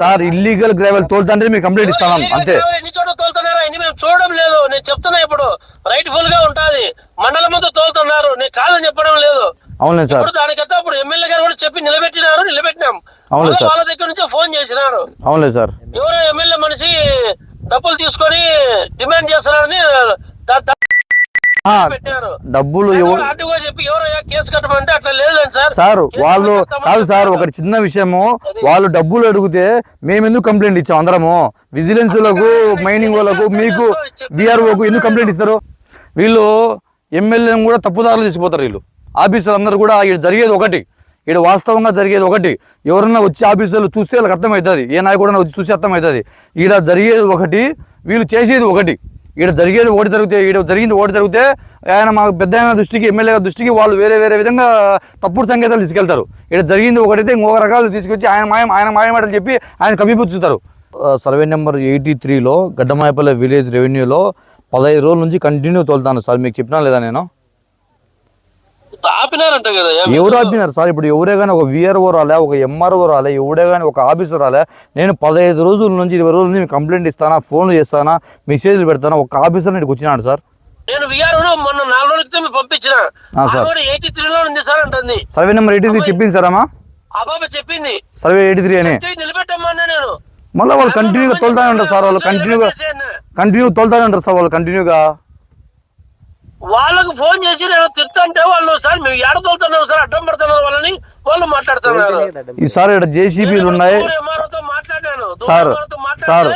Sir illegal gravel తోలుతుంటే మీకు complaint ఇస్తాను అంతే. ఎన్ని చోట్ల తోలుతున్నారా మేము చూడడం లేదు. నేను చెప్తున్నా ఇప్పుడు. రైట్ ఫుల్గా ఉంటది. మండలం ముందు తోలుతున్నారు. నేను కాదని చెప్పడం లేదు. అవునులే సార్. ఇప్పుడు దానికైతే అప్పుడు ఎమ్మెల్యే గారు కూడా చెప్పి నిలబెట్టినారు నిలబెట్టినాం. అవును సార్. వాళ్ళ దగ్గర నుంచి ఫోన్ చేసినారు. అవునులే సార్. ఎవరో ఎమ్మెల్యే మనిషి డబ్బులు తీసుకొని డిమాండ్ చేస్తున్నారని డబ్బులు సార్. వాళ్ళు కాదు సార్. ఒకటి చిన్న విషయము. వాళ్ళు డబ్బులు అడిగితే మేము ఎందుకు కంప్లైంట్ ఇచ్చాం అందరము? విజిలెన్స్లకు మైనింగ్ వాళ్ళకు మీకు విఆర్ఓకు ఎందుకు కంప్లైంట్ ఇస్తారు? వీళ్ళు ఎమ్మెల్యేని కూడా తప్పుదారులు తీసుకుపోతారు వీళ్ళు. ఆఫీసర్లు అందరూ కూడా ఇక్కడ జరిగేది ఒకటి. ఇక్కడ వాస్తవంగా జరిగేది ఒకటి. ఎవరన్నా వచ్చి ఆఫీసర్లు చూస్తే వాళ్ళకి అర్థమవుతుంది ఏ నాయకుడన్నా వచ్చి చూస్తే అర్థమవుతుంది ఈడ జరిగేది ఒకటి వీళ్ళు చేసేది ఒకటి. ఈడ జరిగేది ఓటు జరిగితే ఈడ జరిగింది ఓటు జరిగితే ఆయన మా పెద్ద ఆయన దృష్టికి ఎమ్మెల్యే దృష్టికి వాళ్ళు వేరే వేరే విధంగా తప్పుడు సంకేతాలు తీసుకెళ్తారు. ఈడ జరిగింది ఒకటైతే ఇంకొక రకాలు తీసుకొచ్చి ఆయన మాయం ఆయన మాయమాటలు చెప్పి ఆయన కప్పిపుచ్చుతారు. సర్వే నెంబర్ ఎయిటీ త్రీలో గడ్డమాయపల్లె విలేజ్ రెవెన్యూలో పదహైదు రోజుల నుంచి కంటిన్యూ తోలుతాను సార్ మీకు చెప్పినా లేదా నేను? ఆపినారంట కదా ఎవరు ఆపినారు సార్? ఇప్పుడు ఎవరే కానీ ఒక విఆర్ఓ రాలే ఒక ఎంఆర్ఓ రాలే ఎవరే కానీ ఒక ఆఫీసర్ రాలే నేను పదహైదు రోజుల నుంచి ఇరవై రోజుల నుంచి కంప్లైంట్ ఇస్తానా ఫోన్లు చేస్తానా మెసేజ్లు పెడతానా ఒక ఆఫీసర్ నీకు వచ్చినాడు సార్. నేను విఆర్ మొన్న నాలుగు రోజుల క్రితం పంపించిన. ఆ, సార్. ఎయిటీ త్రీలో ఉంది సార్ అంటుంది. సర్వే నెంబర్ ఎయిటీ త్రీ చెప్పింది సార్ అమ్మా? ఆ బాబా చెప్పింది. సర్వే ఎయిటీ త్రీ అని. నిలబెట్టమ్మన్నా నేను. మళ్ళీ వాళ్ళు కంటిన్యూగా తోలుతానే ఉంటారు సార్ వాళ్ళు కంటిన్యూగా కంటిన్యూ తోలుతానే ఉంటారు సార్ వాళ్ళు కంటిన్యూగా వాళ్ళకు ఫోన్ చేసి నేను తిడుతుంటే వాళ్ళు సార్ మేము ఏడ తోలుతున్నాం సార్? అడ్డం పడుతున్నారు వాళ్ళని. వాళ్ళు మాట్లాడుతున్నారు. ఈ సార్ ఇక్కడ జేసీబీలు ఉన్నాయి. మాట్లాడాను. Sir, sir.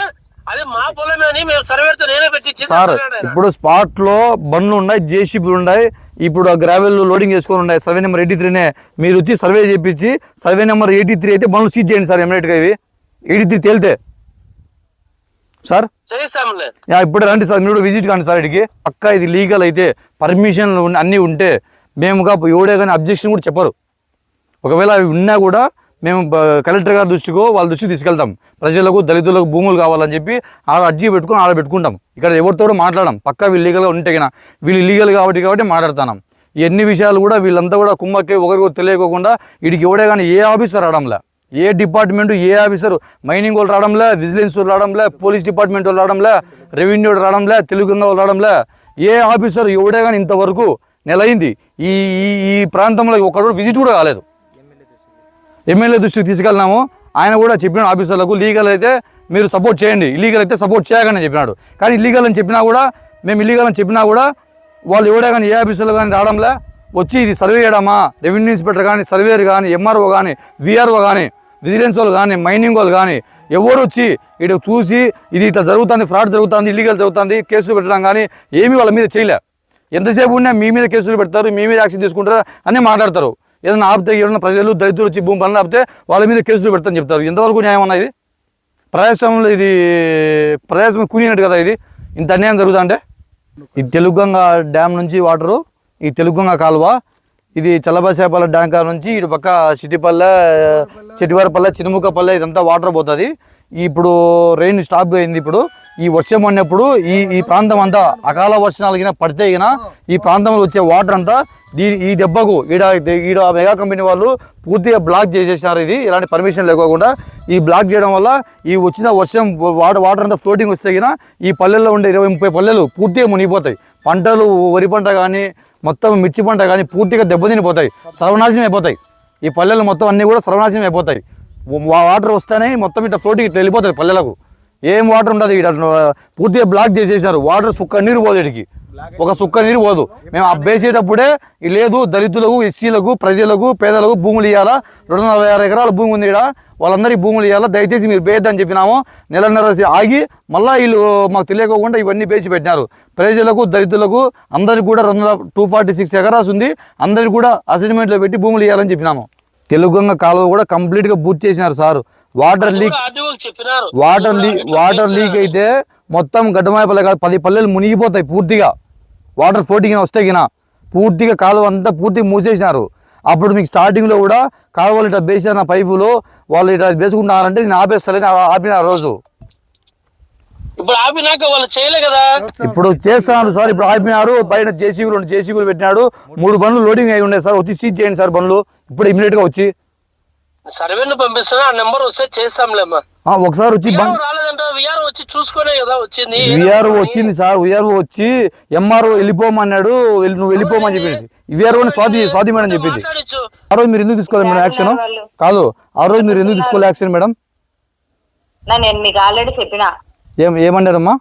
అది మా పొలమే అని మేము సర్వేతో నేనే పెట్టించి సార్ ఇప్పుడు స్పాట్లో బండ్లు ఉన్నాయి జేసీబీలు ఉన్నాయి. ఇప్పుడు ఆ గ్రావెల్ లోడింగ్ చేసుకొని ఉన్నాయి. సర్వే నెంబర్ ఎయిటీ త్రీనే మీరు వచ్చి సర్వే చేయించి సర్వే నెంబర్ ఎయిటీ త్రీ అయితే బండ్లు సీజ్ చేయండి సార్ ఇమీడియట్గా ఇవి. ఎయిటీ త్రీ తేలితే. సార్? ఇప్పుడు రండి సార్ మీరు విజిట్ కాండి సార్ ఇడికి పక్కా ఇది లీగల్ అయితే పర్మిషన్ అన్నీ ఉంటే మేముగా ఎవడే కానీ అబ్జెక్షన్ కూడా చెప్పరు. ఒకవేళ అవి ఉన్నా కూడా మేము కలెక్టర్ గారి దృష్టికో వాళ్ళ దృష్టికి తీసుకెళ్తాం. ప్రజలకు దళితులకు భూములు కావాలని చెప్పి ఆడ అర్జీ పెట్టుకొని ఆడ పెట్టుకుంటాం. ఇక్కడ ఎవరితో మాట్లాడడం. పక్కా వీళ్ళు లీగల్గా ఉంటే గిన వీళ్ళు లీగల్ కాబట్టి కాబట్టి మాట్లాడుతున్నాం. ఎన్ని విషయాలు కూడా వీళ్ళంతా కూడా కుమ్మక్కి ఒకరికి తెలియకోకుండా వీడికి ఎవడే కానీ ఏ ఆఫీసర్ రావడంలే. ఏ డిపార్ట్మెంట్ ఏ ఆఫీసర్ మైనింగ్ వాళ్ళు రావడంలే విజిలెన్స్ వాళ్ళు రావడంలే పోలీస్ డిపార్ట్మెంట్ వాళ్ళు రావడంలే రెవెన్యూ రావడంలే తెలుగు వాళ్ళు రావడంలే ఏ ఆఫీసర్ ఎవడే కానీ ఇంతవరకు నెలయింది ఈ ఈ ఈ ప్రాంతంలో ఒకడు విజిట్ కూడా కాలేదు. ఎమ్మెల్యే దృష్టికి తీసుకెళ్ళినాము. ఆయన కూడా చెప్పిన ఆఫీసర్లకు లీగల్ అయితే మీరు సపోర్ట్ చేయండి. ఇల్లీగల్ అయితే సపోర్ట్ చేయగానే చెప్పినాడు. కానీ ఇల్లీగల్ అని చెప్పినా కూడా మేము ఇల్లీగల్ అని చెప్పినా కూడా వాళ్ళు ఎవడే కానీ ఏ ఆఫీసర్లు కానీ రావడంలే. వచ్చి ఇది సర్వే చేయడమా? రెవెన్యూ ఇన్స్పెక్టర్ కానీ సర్వేయర్ కానీ ఎంఆర్ఓ కానీ విఆర్ఓ కానీ విజిలెన్స్ వాళ్ళు కానీ మైనింగ్ వాళ్ళు కానీ ఎవరు వచ్చి ఇటు చూసి ఇది ఇట్లా జరుగుతుంది ఫ్రాడ్ జరుగుతుంది ఇల్లీగల్ జరుగుతుంది కేసులు పెట్టడం కానీ ఏమీ వాళ్ళ మీద చేయలే. ఎంతసేపు ఉన్నా మీ మీద కేసులు పెడతారు మీ మీద యాక్షన్ తీసుకుంటారు అని మాట్లాడతారు. ఏదైనా ఆపితే ఎవరైనా ప్రజలు దళితులు వచ్చి భూమి పనులు ఆపితే వాళ్ళ మీద కేసులు పెడతారని చెప్తారు. ఎంతవరకు న్యాయం అన్న ప్రదేశంలో ఇది ప్రదేశం కూనినట్టు కదా ఇది? ఇంత అన్యాయం జరుగుతుందంటే అంటే ఈ తెలుగుగంగ డ్యామ్ నుంచి వాటరు ఈ తెలుగుగంగ కాలువ ఇది చల్లబసేపల్లి డాంకా కాడ నుంచి ఇటు పక్క సిటిపల్లె చెటివారపల్లె చినుముఖపల్లె ఇదంతా వాటర్ పోతుంది. ఇప్పుడు రెయిన్ స్టాప్ అయింది ఇప్పుడు. ఈ వర్షం అన్నప్పుడు ఈ ఈ ప్రాంతం అంతా అకాల వర్షాలు కింద పడితే గిన ఈ ప్రాంతంలో వచ్చే వాటర్ అంతా దీని ఈ దెబ్బకు ఈడ ఈడ మెగా కంపెనీ వాళ్ళు పూర్తిగా బ్లాక్ చేసేసినారు ఇది. ఇలాంటి పర్మిషన్ లేకోకుండా ఈ బ్లాక్ చేయడం వల్ల ఈ వచ్చిన వర్షం వాటర్ వాటర్ అంతా ఫ్లోటింగ్ వస్తే గిన ఈ పల్లెల్లో ఉండే ఇరవై ముప్పై పల్లెలు పూర్తిగా మునిగిపోతాయి. పంటలు వరి పంట కానీ మొత్తం మిర్చి పంట కానీ పూర్తిగా దెబ్బతినిపోతాయి సర్వనాశనం అయిపోతాయి. ఈ పల్లెలు మొత్తం అన్నీ కూడా సర్వనాశనం అయిపోతాయి. వాటర్ వస్తేనే మొత్తం ఇట్లా ఫ్లోటింగ్ ఇట్లా వెళ్ళిపోతుంది పల్లెలకు. ఏం వాటర్ ఉండదు ఇక్కడ పూర్తిగా బ్లాక్ చేసేసారు వాటర్ సుక్క నీరు పోదు ఇక్కడికి. ఒక సుక్క నీరు పోదు. మేము అబ్బేసేటప్పుడే లేదు దళితులకు ఎస్సీలకు ప్రజలకు పేదలకు భూములు ఇవ్వాలా రెండు వందల యాభై ఎకరాల భూమి ఉంది ఇక్కడ వాళ్ళందరికీ భూములు ఇవ్వాలా దయచేసి మీరు బేద్దని చెప్పినాము. నెలన్నర ఆగి మళ్ళీ వీళ్ళు మాకు తెలియకోకుండా ఇవన్నీ బేసి పెట్టినారు. ప్రజలకు దళితులకు అందరికి కూడా రెండు వందల టూ ఫార్టీ సిక్స్ ఎకరాస్ ఉంది. అందరికి కూడా అసైన్మెంట్లో పెట్టి భూములు ఇవ్వాలని చెప్పినాము. తెలుగుగంగ కాలువ కూడా కంప్లీట్గా పూర్తి చేసినారు sir. Water leak water leak water leak అయితే మొత్తం గడ్డమాయపల్లె కాదు పది పల్లెలు మునిగిపోతాయి పూర్తిగా. వాటర్ ఫ్లోటింగ్ వస్తే గిన పూర్తిగా కాలువ అంతా పూర్తిగా మూసేసినారు. అప్పుడు మీకు స్టార్టింగ్లో కూడా కాలువలు ఇట్లా వేసిన పైపులు. వాళ్ళు ఇట్లా వేసుకుంటున్నారంటే నేను ఆపేస్తానని ఆ- ఆపిన రోజు. ఇప్పుడు ఆపినాక వాళ్ళు చేయలే కదా? ఇప్పుడు చేస్తున్నారు సార్ ఇప్పుడు ఆపినారు. పైన జేసీబీలు జేసీబీలు పెట్టినాడు. మూడు బండ్లు లోడింగ్ అయి ఉండే సార్. వచ్చి సీజ్ చేయండి సార్ బండ్లు. ఇప్పుడు ఇమీడియట్గా వచ్చి. సర్వేను పంపిస్తున్నా ఆ నెంబర్ వస్తే చేస్తాంలేమ్మా. ఆ, ఒకసారి వచ్చి విఆర్ఓ రాలేదంట విఆర్ఓ వచ్చి చూసుకునే కదా వచ్చింది. విఆర్ఓ వచ్చింది సార్ విఆర్ఓ వచ్చి ఎంఆర్ఓ వెళ్ళిపోమన్నాడు వెళ్ళి- నువ్వు వెళ్ళిపోమని చెప్పింది. విఆర్ఓని స్వాతి స్వాతి మేడం చెప్పింది. ఆ రోజు మీరు ఎందుకు తీసుకోలేదు మేడం యాక్షన్. కాదు ఆ రోజు మీరు ఎందుకు తీసుకోలేదు యాక్షన్ మేడం? నా నేను మీకు ఆల్రెడీ చెప్పిన. ఏం ఏమన్నారమ్మా?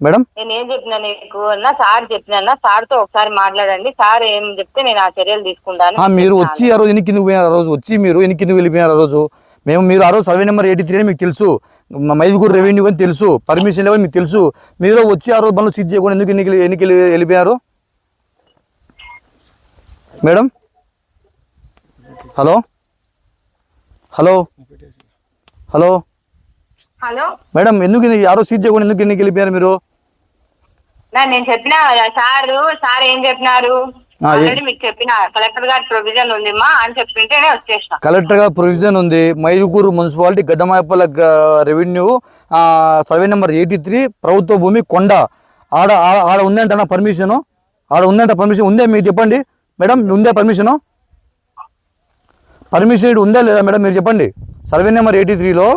మేడం? నేను ఏం చెప్పినా నీకు అన్న సార్ చెప్పినా సార్తో ఒకసారి మాట్లాడండి. సార్ ఏం చెప్తే నేను ఆ చర్యలు తీసుకుంటాను. మీరు వచ్చి ఆ రోజు ఎన్ని కిందకు పోయినారు ఆ రోజు? వచ్చి మీరు ఎన్ని కిందకు వెళ్ళిపోయినారు ఆ రోజు? మేము మీరు ఆ రోజు సర్వే నెంబర్ ఎయిటీ త్రీ అని మీకు తెలుసు. మైదుగురు రెవెన్యూ అని తెలుసు. పర్మిషన్ లెవెల్ మీకు తెలుసు. మీరు వచ్చి ఆ రోజు బండ్లు సీజ్ చేయకుండా ఎందుకు ఎన్ని ఎన్నికి వెళ్ళిపోయారు? Madam? Hello? Hello? Hello? Hello? Madam ఎందుకు ఇన్ని- ఆ రోజు సీజ్ చేయకుండా ఎందుకు ఎన్నికి వెళ్ళిపోయారు మీరు? నేను చెప్పిన సార్ సార్ ఏం చెప్పినారు? మీకు చెప్పిన కలెక్టర్ గారి ప్రొవిజన్ ఉందిమ్మా అని చెప్పింటేనే వచ్చేసిన. కలెక్టర్గా ప్రొవిజన్ ఉంది Mydukur municipality Gaddamayapalle revenue survey number eighty three ప్రభుత్వ భూమి కొండ. ఆడ ఆడ ఉందంట నా పర్మిషను? ఆడ ఉందంట పర్మిషన్ ఉందే మీరు చెప్పండి. మేడం ఉందే పర్మిషను? పర్మిషన్ ఉందా లేదా మేడం మీరు చెప్పండి. సర్వే నెంబర్ ఎయిటీ త్రీలో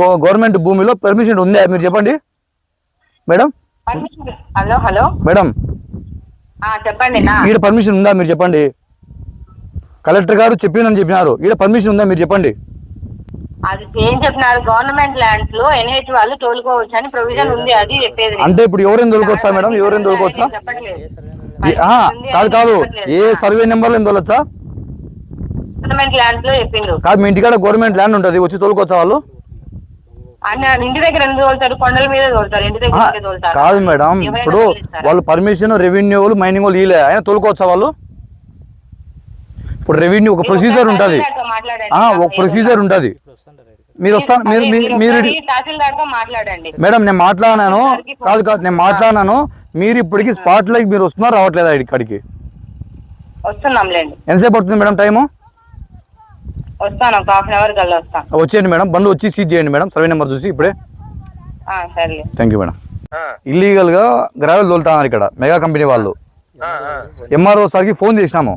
గవర్నమెంట్ భూమిలో పర్మిషన్ ఉందా? మీరు చెప్పండి. Madam? Permission hello hello? Madam. ఆ చెప్పండి నా. ఈడ పర్మిషన్ ఉందా? మీరు చెప్పండి. కలెక్టర్ గారు చెప్పిందని చెప్పినారు. ఈడ పర్మిషన్ ఉందా? మీరు చెప్పండి. అది ఏం చెప్పినారు? గవర్నమెంట్ ల్యాండ్స్లో ఎన్హెచ్ వాళ్ళు తోలుకోవచ్చు అని ప్రొవిజన్ ఉంది అది చెప్పేది నేను. అంటే ఇప్పుడు ఎవరైనా తోలుకోవచ్చా మేడం? ఎవరైనా తోలుకోవచ్చా? కాదు కాదు. ఏ సర్వే తోలొచ్చా? గవర్నమెంట్ ల్యాండ్స్లో చెప్పిండు. కాదు మీ ఇంటికాడ గవర్నమెంట్ ల్యాండ్ ఉంటుంది వచ్చి తోలుకోవచ్చా వాళ్ళు? ఇంటి దగ్గర ఎందుకు తోలుతారు? కొండల మీద తోలుతారు ఇంటి దగ్గర ఆహా, ఎందుకు తోలుతారు? కాదు మేడం ఇప్పుడు? వాళ్ళు పర్మిషన్ రెవెన్యూ వాళ్ళు మైనింగ్ వాళ్ళు. ఇలే అయినా తోలుకోవచ్చా వాళ్ళు? ఇప్పుడు రెవెన్యూ ఒక ప్రొసీజర్ ఉంటుంది. ఒక ప్రొసీజర్ ఉంటుంది. మీరు వస్తాను మీరు మీరు మేడం నేను మాట్లాడినాను కాదు కాదు నేను మాట్లాడినాను మీరు ఇప్పటికి స్పాట్ లైక్ మీరు వస్తున్నారు? రావట్లేదా ఇక్కడికి? ఎంతసేపు పడుతుంది మేడం టైము? వస్తాను ఒక హాఫ్ అన్ అవర్ కల్లా వస్తాను. వచ్చేయండి మేడం. బండ్లు వచ్చి సీజ్ చేయండి మేడం. సర్వే నెంబర్ చూసి ఇప్పుడే. ఆ, సర్లే. Thank you madam. ఇల్లీగల్గా గ్రావెల్ తోలుతున్నారు ఇక్కడ. మెగా కంపెనీ వాళ్ళు. ఎంఆర్ఓ సార్కి ఫోన్ చేసినాము.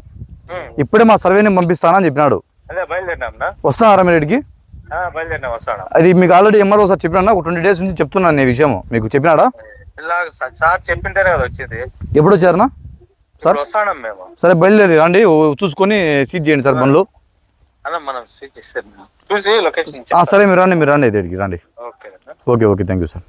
ఇప్పుడే మా సర్వేని పంపిస్తానని చెప్పినాడు. వస్తున్నారా మీరు వస్తాను అది మీకు ఆల్రెడీ ఎంఆర్ఓ సార్ చెప్పినా ఒక ట్వంటీ డేస్ నుంచి చెప్తున్నాను నేను విషయం మీకు చెప్పినాడా? సార్ ఎప్పుడు వచ్చారనా సార్? సరే బయలుదేరి రండి. చూసుకొని సీజ్ చేయండి సార్ బండ్లు. అన్న మనం సీట్ చేస్తాం చూసి లొకేషన్ ఆ, సరే మీరు రండి మీరు రండి ఇక్కడికి రండి. ఓకే అన్న. Okay okay thank you sir.